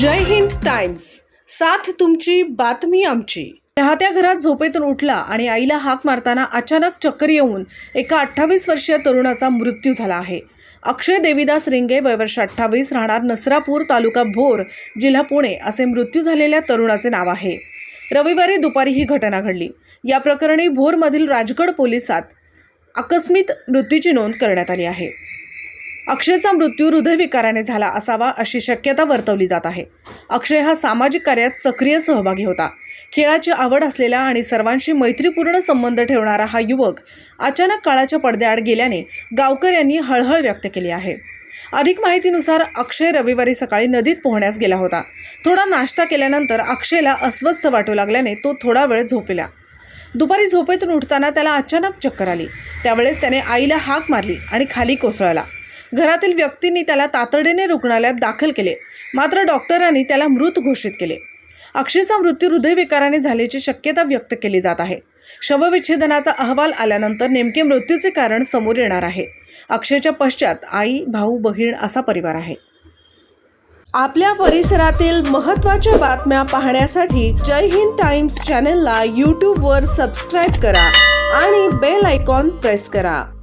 जय Hind Times साथ तुमची बातमी आमची. राहत्या घरात झोपेतून उठला आणि आईला हाक मारताना अचानक चक्कर येऊन एका अठ्ठावीस वर्षीय तरुणाचा मृत्यू झाला आहे. अक्षय देवीदास रिंगे वयवर्ष अठ्ठावीस राहणार नसरापूर तालुका भोर जिल्हा पुणे असे मृत्यू झालेल्या तरुणाचे नाव आहे. रविवारी दुपारी ही घटना घडली. या प्रकरणी भोरमधील राजगड पोलिसात आकस्मिक मृत्यूची नोंद करण्यात आली आहे. अक्षयचा मृत्यू हृदयविकाराने झाला असावा अशी शक्यता वर्तवली जात आहे. अक्षय हा सामाजिक कार्यात सक्रिय सहभागी होता. खेळाची आवड असलेला आणि सर्वांशी मैत्रीपूर्ण संबंध ठेवणारा हा युवक अचानक काळाच्या पडद्याआड गेल्याने गावकर यांनी हळहळ व्यक्त केली आहे. अधिक माहितीनुसार अक्षय रविवारी सकाळी नदीत पोहण्यास गेला होता. थोडा नाश्ता केल्यानंतर अक्षयला अस्वस्थ वाटू लागल्याने तो थोडा वेळ झोपला. दुपारी झोपेतून उठताना त्याला अचानक चक्कर आली. त्यावेळेस त्याने आईला हाक मारली आणि खाली कोसळला. घरातील व्यक्तींनी त्याला तातडीने रुग्णालयात दाखल केले. मात्र डॉक्टरांनी त्याला मृत घोषित केले. अक्षयचा मृत्यू हृदयविकाराने झाल्याची शक्यता व्यक्त केली जात आहे. शवविच्छेदनाचा अहवाल आल्यानंतर नेमके मृत्यूचे कारण समोर येणार आहे. अक्षयच्या पश्चात आई भाऊ बहीण असा परिवार आहे. आपल्या परिसरातील महत्त्वाच्या बातम्या पाहण्यासाठी जय हिंद टाइम्स चॅनलला यूट्यूबवर सबस्क्राईब करा आणि बेल आयकॉन प्रेस करा.